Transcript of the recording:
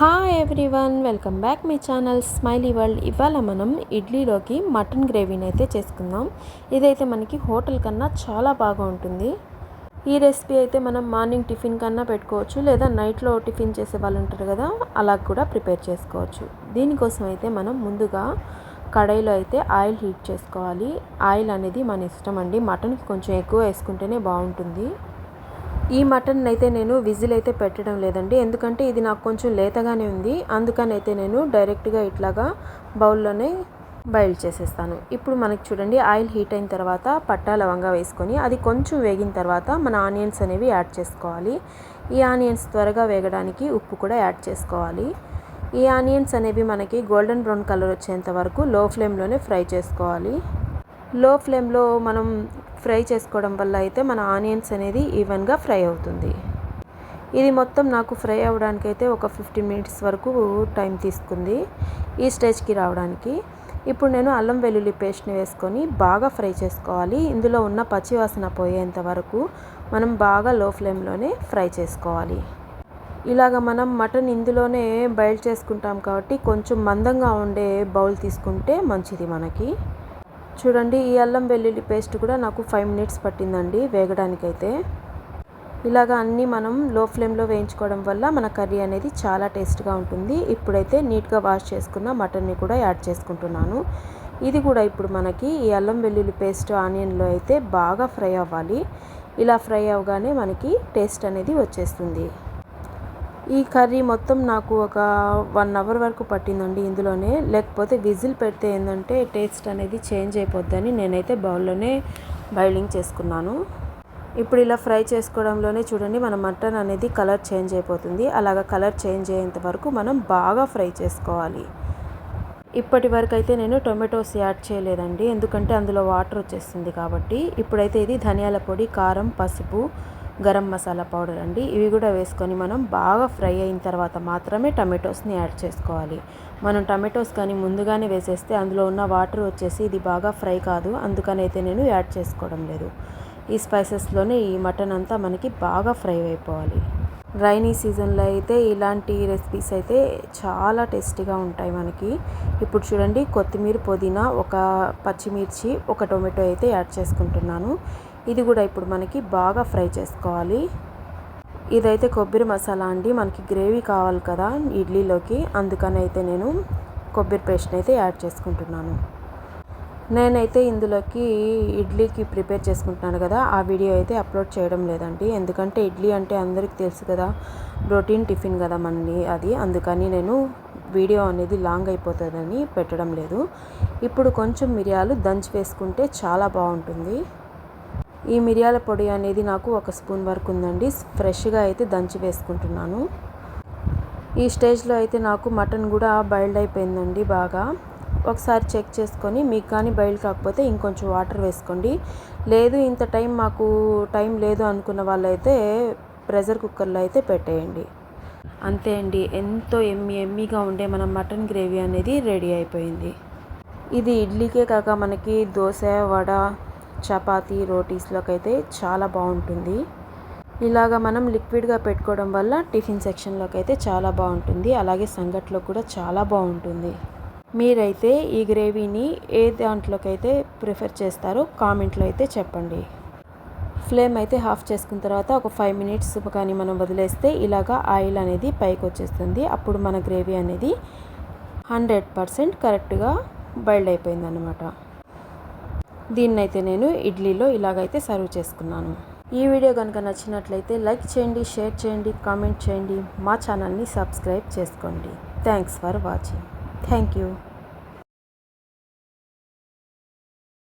Hi everyone welcome back మీ channel smiley world ఇవాళ మనం ఇడ్లీలోకి మటన్ గ్రేవీని అయితే చేసుకుందాం. ఇదైతే మనకి హోటల్ కన్నా చాలా బాగా ఉంటుంది. ఈ రెసిపీ అయితే మనం మార్నింగ్ టిఫిన్ కన్నా పెట్టుకోవచ్చు లేదా నైట్లో టిఫిన్ చేసే వాళ్ళు ఉంటారు కదా అలా కూడా ప్రిపేర్ చేసుకోవచ్చు. దీనికోసం అయితే మనం ముందుగా కడాయిలో అయితే ఆయిల్ హీట్ చేసుకోవాలి. ఆయిల్ అనేది మన ఇష్టం అండి. మటన్ కొంచెం ఎక్కువ వేసుకుంటేనే బాగుంటుంది. ఈ మటన్ అయితే నేను విజిల్ అయితే పెట్టడం లేదండి. ఎందుకంటే ఇది నాకు కొంచెం లేతగానే ఉంది. అందుకని అయితే నేను డైరెక్ట్గా ఇట్లాగా బౌల్లోనే బాయిల్ చేసేస్తాను. ఇప్పుడు మనకి చూడండి ఆయిల్ హీట్ అయిన తర్వాత పట్టా లవంగా వేసుకొని అది కొంచెం వేగిన తర్వాత మన ఆనియన్స్ అనేవి యాడ్ చేసుకోవాలి. ఈ ఆనియన్స్ త్వరగా వేగడానికి ఉప్పు కూడా యాడ్ చేసుకోవాలి. ఈ ఆనియన్స్ అనేవి మనకి గోల్డెన్ బ్రౌన్ కలర్ వచ్చేంత వరకు లో ఫ్లేమ్లోనే ఫ్రై చేసుకోవాలి. లో ఫ్లేమ్లో మనం ఫ్రై చేసుకోవడం వల్ల అయితే మన ఆనియన్స్ అనేది ఈవెన్గా ఫ్రై అవుతుంది. ఇది మొత్తం నాకు ఫ్రై అవ్వడానికి అయితే ఒక ఫిఫ్టీన్ మినిట్స్ వరకు టైం తీసుకుంది ఈ స్టేజ్కి రావడానికి. ఇప్పుడు నేను అల్లం వెల్లుల్లి పేస్ట్ని వేసుకొని బాగా ఫ్రై చేసుకోవాలి. ఇందులో ఉన్న పచ్చివాసన పోయేంత వరకు మనం బాగా లో ఫ్లేమ్లోనే ఫ్రై చేసుకోవాలి. ఇలాగ మనం మటన్ ఇందులోనే బయల్ చేసుకుంటాం కాబట్టి కొంచెం మందంగా ఉండే బౌల్ తీసుకుంటే మంచిది మనకి. చూడండి ఈ అల్లం వెల్లుల్లి పేస్ట్ కూడా నాకు ఫైవ్ మినిట్స్ పట్టిందండి వేగడానికైతే. ఇలాగ అన్నీ మనం లో ఫ్లేమ్లో వేయించుకోవడం వల్ల మన కర్రీ అనేది చాలా టేస్ట్గా ఉంటుంది. ఇప్పుడైతే నీట్గా వాష్ చేసుకున్న మటన్ని కూడా యాడ్ చేసుకుంటున్నాను. ఇది కూడా ఇప్పుడు మనకి ఈ అల్లం వెల్లుల్లి పేస్ట్ ఆనియన్లో అయితే బాగా ఫ్రై అవ్వాలి. ఇలా ఫ్రై అవ్వగానే మనకి టేస్ట్ అనేది వచ్చేస్తుంది. ఈ కర్రీ మొత్తం నాకు ఒక వన్ అవర్ వరకు పట్టిందండి ఇందులోనే. లేకపోతే విజిల్ పెడితే ఏంటంటే టేస్ట్ అనేది చేంజ్ అయిపోద్దని నేనైతే బౌల్లోనే బాయిలింగ్ చేసుకున్నాను. ఇప్పుడు ఇలా ఫ్రై చేసుకోవడంలోనే చూడండి మన మటన్ అనేది కలర్ చేంజ్ అయిపోతుంది. అలాగ కలర్ చేంజ్ అయ్యేంత వరకు మనం బాగా ఫ్రై చేసుకోవాలి. ఇప్పటి వరకు అయితే నేను టొమాటోస్ యాడ్ చేయలేదండి. ఎందుకంటే అందులో వాటర్ వచ్చేస్తుంది కాబట్టి. ఇప్పుడైతే ఇది ధనియాల పొడి కారం పసుపు గరం మసాలా పౌడర్ అండి. ఇవి కూడా వేసుకొని మనం బాగా ఫ్రై అయిన తర్వాత మాత్రమే టమాటోస్ని యాడ్ చేసుకోవాలి. మనం టమాటోస్ కానీ ముందుగానే వేసేస్తే అందులో ఉన్న వాటర్ వచ్చేసి ఇది బాగా ఫ్రై కాదు. అందుకని అయితే నేను యాడ్ చేసుకోవడం లేదు. ఈ స్పైసెస్లోనే ఈ మటన్ అంతా మనకి బాగా ఫ్రై అయిపోవాలి. రైనీ సీజన్లో అయితే ఇలాంటి రెసిపీస్ అయితే చాలా టేస్టీగా ఉంటాయి మనకి. ఇప్పుడు చూడండి కొత్తిమీర పుదీనా ఒక పచ్చిమిర్చి ఒక టొమాటో అయితే యాడ్ చేసుకుంటున్నాను. ఇది కూడా ఇప్పుడు మనకి బాగా ఫ్రై చేసుకోవాలి. ఇదైతే కొబ్బరి మసాలా అండి. మనకి గ్రేవీ కావాలి కదా ఇడ్లీలోకి. అందుకని అయితే నేను కొబ్బరి పేస్ట్ని అయితే యాడ్ చేసుకుంటున్నాను. నేనైతే ఇందులోకి ఇడ్లీకి ప్రిపేర్ చేసుకుంటున్నాను కదా. ఆ వీడియో అయితే అప్లోడ్ చేయడం లేదండి. ఎందుకంటే ఇడ్లీ అంటే అందరికీ తెలుసు కదా. ప్రోటీన్ టిఫిన్ కదా మనది అది. అందుకని నేను వీడియో అనేది లాంగ్ అయిపోతుందని పెట్టడం లేదు. ఇప్పుడు కొంచెం మిరియాలు దంచి వేసుకుంటే చాలా బాగుంటుంది. ఈ మిరియాల పొడి అనేది నాకు ఒక స్పూన్ వరకు ఉందండి. ఫ్రెష్గా అయితే దంచి వేసుకుంటున్నాను. ఈ స్టేజ్లో అయితే నాకు మటన్ కూడా బాయిల్డ్ అయిపోయిందండి బాగా. ఒకసారి చెక్ చేసుకొని మీకు కానీ బయలు కాకపోతే ఇంకొంచెం వాటర్ వేసుకోండి. లేదు ఇంత టైం మాకు టైం లేదు అనుకున్న వాళ్ళైతే ప్రెషర్ కుక్కర్లో అయితే పెట్టేయండి. అంతే అండి ఎంతో ఎమ్మి ఎమ్మిగా ఉండే మన మటన్ గ్రేవీ అనేది రెడీ అయిపోయింది. ఇది ఇడ్లీకే కాక మనకి దోశ వడ చపాతీ రోటీస్లోకి అయితే చాలా బాగుంటుంది. ఇలాగ మనం లిక్విడ్గా పెట్టుకోవడం వల్ల టిఫిన్ సెక్షన్లోకి అయితే చాలా బాగుంటుంది. అలాగే సంగట్లో కూడా చాలా బాగుంటుంది. మీరైతే ఈ గ్రేవీని ఏ దాంట్లోకైతే ప్రిఫర్ చేస్తారో కామెంట్లో అయితే చెప్పండి. ఫ్లేమ్ అయితే హాఫ్ చేసుకున్న తర్వాత ఒక ఫైవ్ మినిట్స్ కానీ మనం వదిలేస్తే ఇలాగా ఆయిల్ అనేది పైకి వచ్చేస్తుంది. అప్పుడు మన గ్రేవీ అనేది హండ్రెడ్ పర్సెంట్ కరెక్ట్గా బైల్డ్ అయిపోయింది అనమాట దీన్నైతే నేను ఇడ్లీలో ఇలాగైతే సర్వ్ చేసుకున్నాను. ఈ వీడియో కనుక నచ్చినట్లయితే లైక్ చేయండి షేర్ చేయండి కామెంట్ చేయండి. మా ఛానల్ని సబ్స్క్రైబ్ చేసుకోండి. Thanks for watching. Thank you.